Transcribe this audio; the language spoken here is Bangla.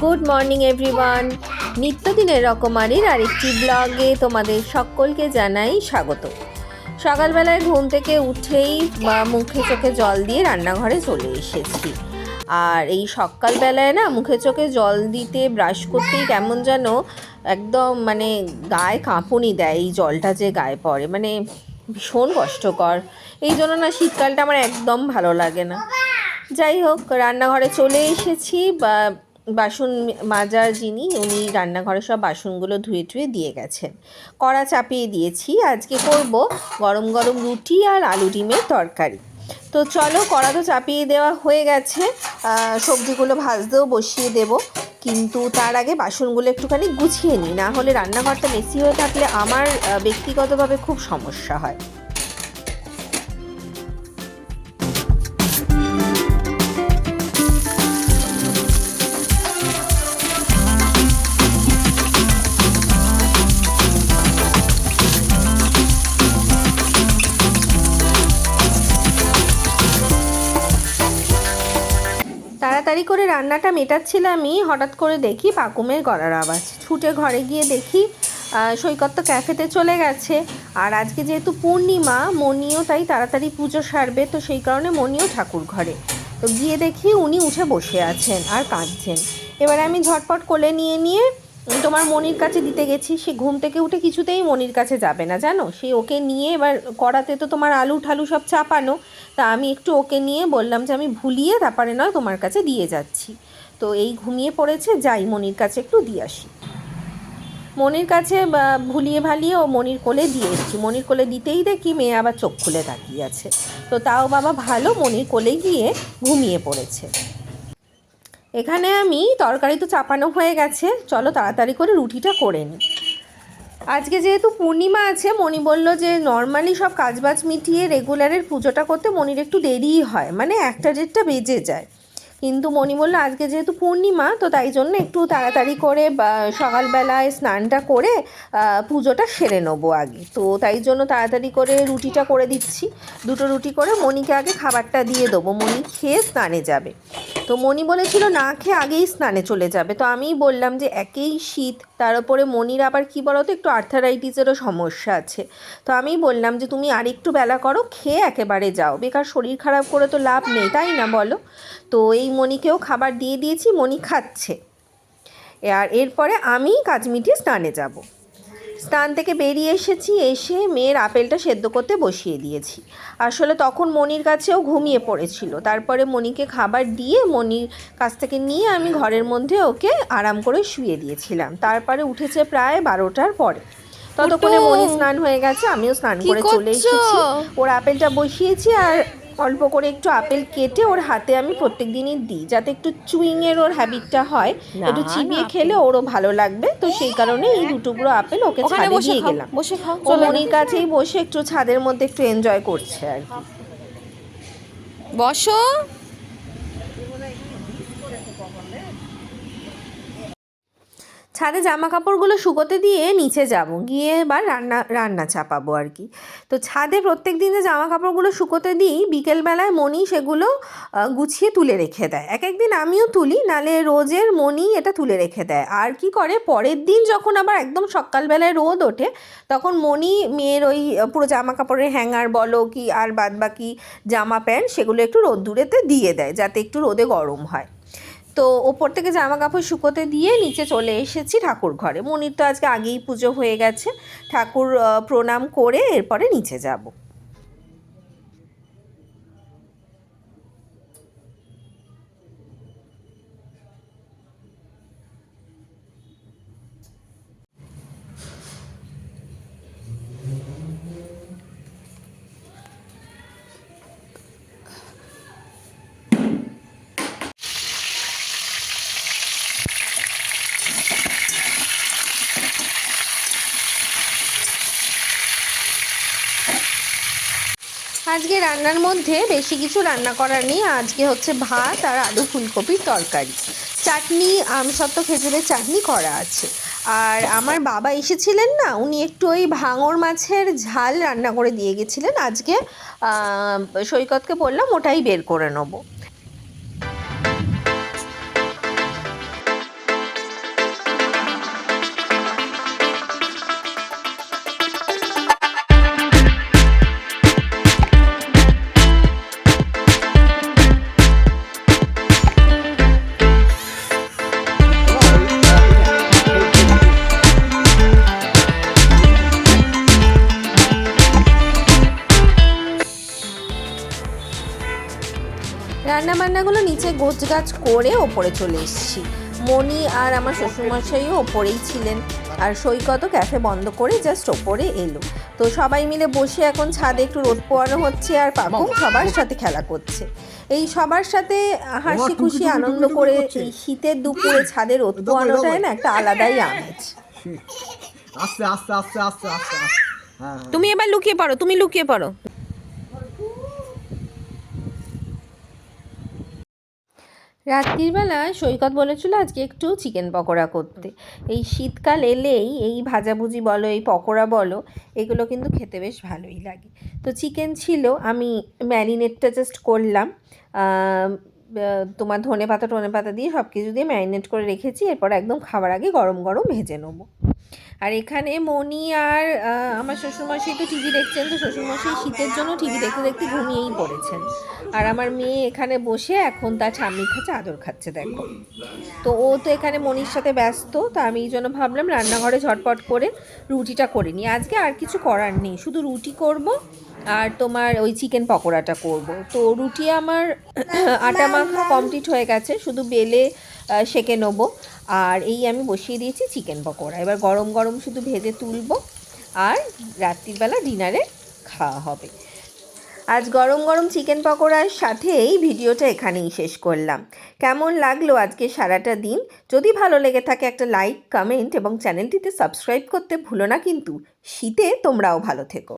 গুড মর্নিং এভরিওয়ান নিত্যদিনের রকমারির আরেকটি ব্লগে তোমাদের সকলকে জানাই স্বাগত। সকালবেলায় ঘুম থেকে উঠেই মুখে চোখে জল দিয়ে রান্নাঘরে চলে এসেছি। আর এই সকালবেলায় না মুখে চোখে জল দিতে ব্রাশ করতেই কেমন যেন একদম মানে গায়ে কাঁপুনি দেয় এই জলটা যে গায়ে পড়ে। মানে ভীষণ কষ্টকর। এই জন্য না শীতকালটা আমার একদম ভালো লাগে না। যাই হোক, রান্নাঘরে চলে এসেছি। বা, বাসন মাজার যিনি, উনি রান্নাঘরে সব বাসনগুলো ধুয়ে টুয়ে দিয়ে গেছেন। কড়া চাপিয়ে দিয়েছি। আজকে করব গরম গরম রুটি আর আলু ডিমের তরকারি। তো চলো কড়া তো চাপিয়ে দেওয়া হয়ে গেছে। সবজিগুলো ভাজতেও বসিয়ে দেব। কিন্তু তার আগে বাসনগুলো একটুখানি গুছিয়ে নিই, না হলে রান্নাঘরটা মেসি হয়ে থাকলে আমার ব্যক্তিগতভাবে খুব সমস্যা হয়। তাড়াতাড়ি করে রান্নাটা মেটাচ্ছিলামই হঠাৎ করে দেখি পাকুমের গলার আওয়াজ। ছুটে ঘরে গিয়ে দেখি সৈকত তো ক্যাফেতে চলে গেছে। আর আজকে যেহেতু পূর্ণিমা, মনিও তাই তাড়াতাড়ি পুজো সারবে, তো সেই কারণে মনিও ঠাকুর ঘরে। তো গিয়ে দেখি উনি উঠে বসে আছেন আর কাঁদছেন। এবার আমি ঝটপট কোলে নিয়ে নিয়ে তোমার মনির কাছে দিতে গেছি, সে ঘুম থেকে উঠে কিছুতেই মনির কাছে যাবে না, জানো? সে ওকে নিয়ে এবার কড়াতে তো তোমার আলু ঠালু সব চাপানো, তা আমি একটু ওকে নিয়ে বললাম যে আমি ভুলিয়ে তারপরে নয় তোমার কাছে দিয়ে যাচ্ছি। তো এই ঘুমিয়ে পড়েছে, যাই মনির কাছে একটু দিয়ে আসি। মনির কাছে ভুলিয়ে ভালিয়ে ও মনির কোলে দিয়ে এসছি। মনির কোলে দিতেই দেখি মেয়ে আবার চোখ খুলে তাকিয়ে আছে। তো তাও বাবা ভালো মনির কোলে গিয়ে ঘুমিয়ে পড়েছে। এখানে আমি তরকারি তো চাপানো হয়ে গেছে। চলো তাড়াতাড়ি করে রুটিটা করে নিই। আজকে যেহেতু পূর্ণিমা আছে, মণি বলল যে নর্মালি সব কাজবাজ মিটিয়ে রেগুলারের পুজোটা করতে মনির একটু দেরিই হয়। মানে একটা ডেটটা বেজে যায়। কিন্তু মণি বলল, আজকে যেহেতু পূর্ণিমা, তো তাই জন্য একটু তাড়াতাড়ি করে সকালবেলায় স্নানটা করে পুজোটা সেরে নেব আগে। তো তাই জন্য তাড়াতাড়ি করে রুটিটা করে দিচ্ছি। দুটো রুটি করে মণিকে আগে খাবারটা দিয়ে দেবো। মণি খেয়ে স্নানে যাবে। তো মণি বলেছিল, না খেয়ে আগেই স্নানে চলে যাবে। তো আমিই বললাম যে, একেই শীত, তার উপরে মনির আবার কী বলতো, একটু আর্থারাইটিসেরও সমস্যা আছে। তো আমি বললাম যে, তুমি আর একটু বেলা করো, খেয়ে একেবারে যাও। বেকার শরীর খারাপ করে তো লাভ নেই, তাই না বলো? তো এই মণিকেও খাবার দিয়ে দিয়েছি মণি খাচ্ছে। আর এরপরে আমি কাজ মিটিয়ে স্নানে যাব। স্নান থেকে বেরিয়ে এসেছি এসে মেয়ের আপেলটা সেদ্ধ করতে বসিয়ে দিয়েছি। আসলে তখন মনির কাছেও ঘুমিয়ে পড়েছিল। তারপরে মনিকে খাবার দিয়ে মনির কাছ থেকে নিয়ে আমি ঘরের মধ্যে ওকে আরাম করে শুয়ে দিয়েছিলাম। তারপরে উঠেছে প্রায় বারোটার পরে। ততক্ষণে মনি স্নান হয়ে গেছে আমিও স্নান করে চলে এসেছি। ওর আপেলটা বসিয়েছি আর অল্প করে একটু আপেল কেটে ওর হাতে আমি প্রত্যেক দিনই দিই যাতে একটু চুইংয়ের ওর হ্যাবিটটা হয়। একটু চিবিয়ে খেলে ওরও ভালো লাগবে। তো সেই কারণে এই দুটুকরো আপেল ওকে ছাদে দিয়ে গেলাম। বসে খাও ও মনির কাছেই বসে একটু ছাদের মধ্যে একটু এনজয় করছে আর কি। বসো। ছাদে জামা কাপড়গুলো শুকোতে দিয়ে নিচে যাব। গিয়ে এবার রান্না রান্না চাপাবো আর কি। তো ছাদে প্রত্যেক দিন যে জামা কাপড়গুলো শুকোতে দিই, বিকেলবেলায় মনি সেগুলো গুছিয়ে তুলে রেখে দেয়। এক একদিন আমিও তুলি, নালে রোজের মনি এটা তুলে রেখে দেয়। আর কি করে? পরের দিন যখন আবার একদম সকালবেলায় রোদ ওঠে, তখন মনি মেয়ের ওই পুরো জামা কাপড়ের হ্যাঙ্গার বলো কি, আর বাদবাকি জামা প্যান্ট, সেগুলো একটু রোদ্দুরেতে দিয়ে দেয়, যাতে একটু রোদে গরম হয়। তো ওপর থেকে জামা কাপড় শুকোতে দিয়ে নিচে চলে এসেছি ঠাকুর ঘরে। মনির তো আজকে আগেই পুজো হয়ে গেছে। ঠাকুর প্রণাম করে এরপরে নিচে যাব। আজকে রান্নার মধ্যে বেশি কিছু রান্না করার নেই। আজকে হচ্ছে ভাত আর আলু ফুলকপির তরকারি। চাটনি আমসত্ত্ব খেজুরের চাটনি করা আছে। আর আমার বাবা এসেছিলেন না, উনি একটু ওই ভাঙর মাছের ঝাল রান্না করে দিয়ে গেছিলেন। আজকে সৈকতকে বললাম ওটাই বের করে নেব। রান্না বান্নাগুলো নিচে গোছ গাছ করে ওপরে চলে এসেছি। মণি আর আমার শ্বশুরমশাইও ওপরেই ছিলেন আর সৈকতও ক্যাফে বন্ধ করে জাস্ট ওপরে এলো। তো সবাই মিলে বসে এখন ছাদে একটু রোদ পোয়ানো হচ্ছে আর পাকুম সবার সাথে খেলা করছে। এই সবার সাথে হাসি খুশি আনন্দ করে এই শীতের দুপুরে ছাদে রোদ পোয়ানোটাই না একটা আলাদাই আমেজ। আস্তে আস্তে আস্তে আস্তে আস্তে। আস্তে। তুমি এবার লুকিয়ে পড়ো তুমি লুকিয়ে পড়ো। রাত্রিবেলা সৈকত বলেছিল আজকে একটু চিকেন পকোড়া করতে। এই শীতকাল এলেই, এই ভাজাভুজি বলো, এই পকোড়া বলো, এগুলো কিন্তু খেতে বেশ ভালোই লাগে। তো চিকেন ছিল, আমি ম্যারিনেটটা জাস্ট করলাম। তোমার ধনে পাতা, টনে পাতা দিয়ে সব কিছু দিয়ে ম্যারিনেট করে রেখেছি, এরপর একদম খাবার আগে গরম গরম ভেজে নেব। আর এখানে মনি আর আমার শ্বশুরমশাই তো টিভি দেখছেন, তো শ্বশুরমশাই শীতের জন্য টিভি দেখতে দেখতে ঘুমিয়েই পড়েছেন। আর আমার মেয়ে এখানে বসে এখন তার স্বামীর খাচ্ছে আদর খাচ্ছে, দেখো। তো ও তো এখানে মনির সাথে ব্যস্ত, তো আমি এই জন্য ভাবলাম রান্নাঘরে ঝটপট করে রুটিটা করে নিই। আজকে আর কিছু করার নেই, শুধু রুটি করব আর তোমার ওই চিকেন পকোড়াটা করব। তো রুটি আমার আটা মাখা কমপ্লিট হয়ে গেছে শুধু বেলে সেঁকে নেব। আর এই আমি বসিয়ে দিয়েছি চিকেন পকোড়া। এবার গরম গরম শুধু ভেজে তুলবো আর রাত্রিবেলা ডিনারে খাওয়া হবে। আজ গরম গরম চিকেন পকোড়ার সাথে এই ভিডিওটা এখানেই শেষ করলাম। কেমন লাগল আজকে সারাটা দিন? যদি ভালো লেগে থাকে একটা লাইক কমেন্ট এবং চ্যানেলটিতে সাবস্ক্রাইব করতে ভুলো না কিন্তু শীতে তোমরাও ভালো থেকো।